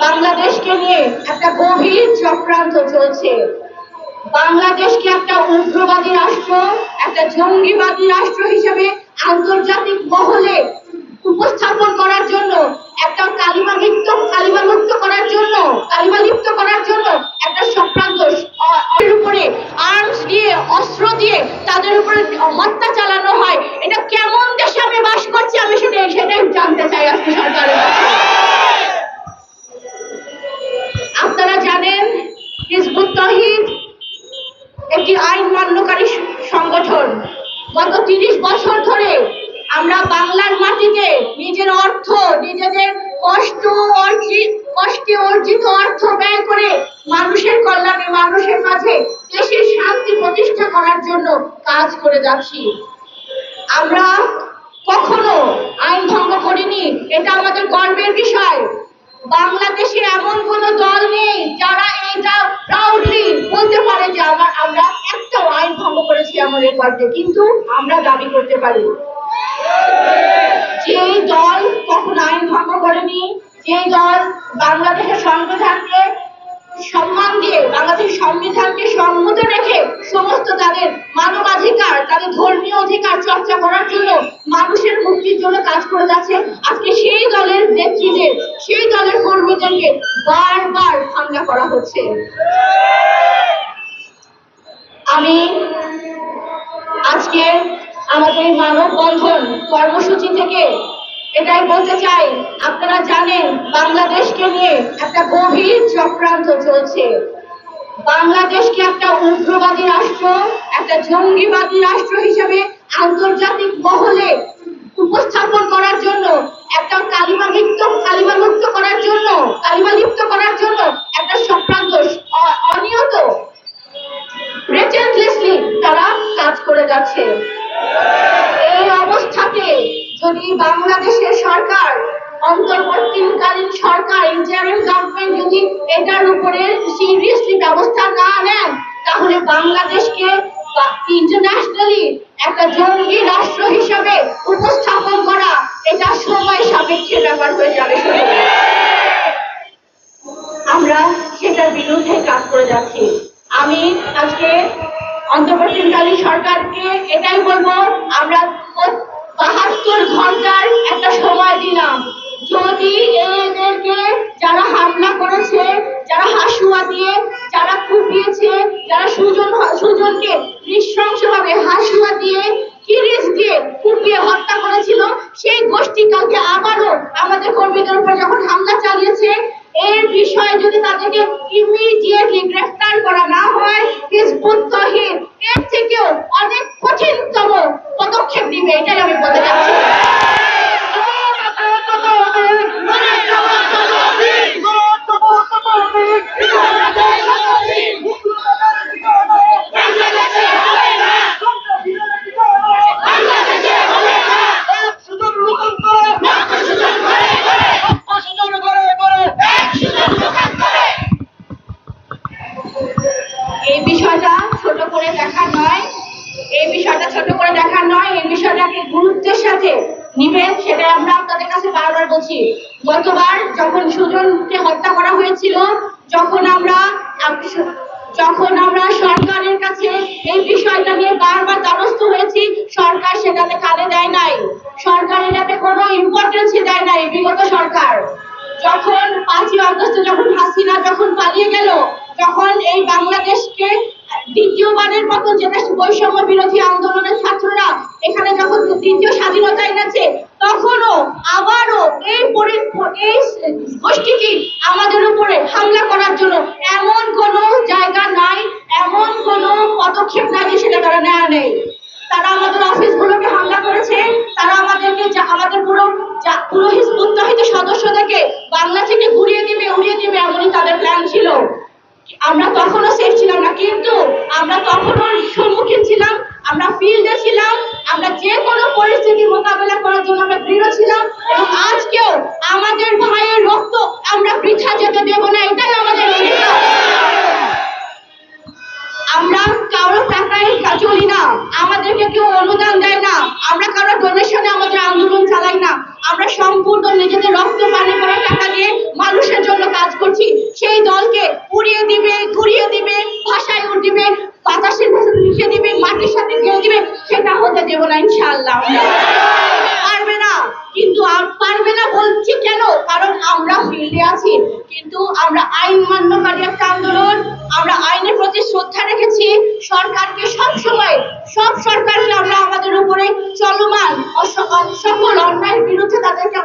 বাংলাদেশকে নিয়ে একটা গভীর চক্রান্ত চলছে। বাংলাদেশকে একটা উগ্রবাদী রাষ্ট্র, একটা জঙ্গিবাদী রাষ্ট্র হিসেবে আন্তর্জাতিক মহলে উপস্থাপন করার জন্য, একটা কালিমা লিপ্ত কালিমা মুক্ত করার জন্য, কালিমা লিপ্ত করার জন্য একটা গত তিরিশ বছর ধরে আমরা বাংলার মাটিতে নিজের অর্থ, নিজেদের কষ্ট অর্জিত কষ্টে অর্জিত অর্থ ব্যয় করে মানুষের কল্যাণে, মানুষের মাঝে দেশের শান্তি প্রতিষ্ঠা করার জন্য কাজ করে যাচ্ছি। আমরা কখনো আইন ভঙ্গ করিনি, এটা আমাদের গর্বের বিষয়। বাংলাদেশে এমন কোন দল নেই যারা এটা প্রাউডলি বলতে পারে যে আমার, আমরা আমাদের গর্বে কিন্তু আমরা দাবি করতে পারি। যে দল কখনো আইন ভঙ্গ করেনি, যে দল বাংলাদেশের সংবিধানকে সম্মান দিয়ে, বাংলাদেশের সংবিধানকে সম্মত রেখে সমস্ত তাদের মানবাধিকার, তাদের ধর্মীয় অধিকার চর্চা করার জন্য মানুষের মুক্তির জন্য কাজ করে যাচ্ছে, আজকে সেই দলের নেত্রীদের, সেই দলের কর্মীদেরকে বারবার হামলা করা হচ্ছে। আমি আজকে আমাদের এই মানববন্ধন কর্মসূচি থেকে এটাই বলতে চাই, আপনারা জানেন বাংলাদেশকে নিয়ে একটা গভীর চক্রান্ত চলছে। বাংলাদেশকে একটা উগ্রবাদী রাষ্ট্র, একটা জঙ্গিবাদী রাষ্ট্র হিসেবে আন্তর্জাতিক মহলে উপস্থাপন করার জন্য, একটা কালিমা লিপ্ত, কালিমা মুক্ত করার জন্য, কালিমা লিপ্ত করার জন্য একটা চক্রান্ত অনিয়ত যাচ্ছে। এই অবস্থাতে যদি বাংলাদেশের সরকার, অন্তর্বর্তীকালীন সরকার ইন্টারিম গভর্নমেন্ট যদি এটার উপরে সিরিয়াসলি ব্যবস্থা না নেন, তাহলে বাংলাদেশকে ইন্টারন্যাশনালি একটা জঙ্গি রাষ্ট্র হিসাবে উপস্থাপন করা, এটা সময় সাপেক্ষে ব্যাপার হয়ে যাবে। আমরা সেটার বিরুদ্ধে কাজ করে যাচ্ছি। আমি আজকে অন্তর্বর্তীকালীন সরকারকে এটাই বলব, আমরা বাহাত্তর ঘণ্টার একটা সময় দিলাম। যদি এদেরকে যারা হামলা করেছে, যারা হাসুয়া দিয়ে, যারা কুপিয়েছে, যারা সুজন, সুজনকে নৃশংসভাবে হাসুয়া দিয়ে, কিরিচ দিয়ে কুপিয়ে হত্যা করেছিল, সেই গোষ্ঠী কাউকে আবারও আমাদের কর্মীদের উপর যখন হামলা চালিয়েছে, এর বিষয়ে যদি তাদেরকে ইমিডিয়েটলি গ্রেফতার করা না হয় হিজবুত তহির এর থেকেও অনেক কঠিনতম পদক্ষেপ নিবে এটাই আমি বলতে চাচ্ছি। এই বিষয়টা ছোট করে দেখা নয়। এই বিষয়টা ছোট করে দেখা নয়। এই বিষয়টাকে গুরুত্বের সাথে নিবেন সেটা আমরা আপনাদের কাছে বারবার বলছি। গতবার যখন সুজনকে হত্যা করা হয়েছিল, যখন আমরা যখন আমরা সরকারের কাছে এই বিষয়টা নিয়ে বারবার দ্বারস্থ হয়েছি, সরকার সেটাতে কানে দেয় নাই। সরকার এটাতে কোনো ইম্পর্টেন্স দেয় নাই, বিগত সরকার। যখন পাঁচই আগস্ট, যখন হাসিনা যখন পালিয়ে গেল যখন এই বাংলাদেশকে দ্বিতীয়বারের মতো যেটা বৈষম্য বিরোধী আন্দোলনের আমরা কারও ডোনেশনে আমাদের আন্দোলন চালাই না। আমরা সম্পূর্ণ নিজেদের রক্ত পানি করা টাকা দিয়ে মানুষের জন্য কাজ করছি। সেই দলকে উড়িয়ে দিবে ঘুরিয়ে দিবে ভাষায় উঠিবে, বাতাসের ভাষা মিশে দিবে, মাটির সাথে দিয়ে দিবে, সেটা হতে দেবো না ইনশাআল্লাহ পারবে না, কিন্তু পারবে না বলছি কেন? কারণ আমরা ফিল্ডে আছি। কিন্তু আমরা আইন মান্যকারী একটা আন্দোলন, আমরা আইনের প্রতি শ্রদ্ধা রেখেছি। সরকারকে সব সময় সব সরকারকে আমরা আমাদের উপরে চলমান সকল অন্যায়ের বিরুদ্ধে তাদেরকে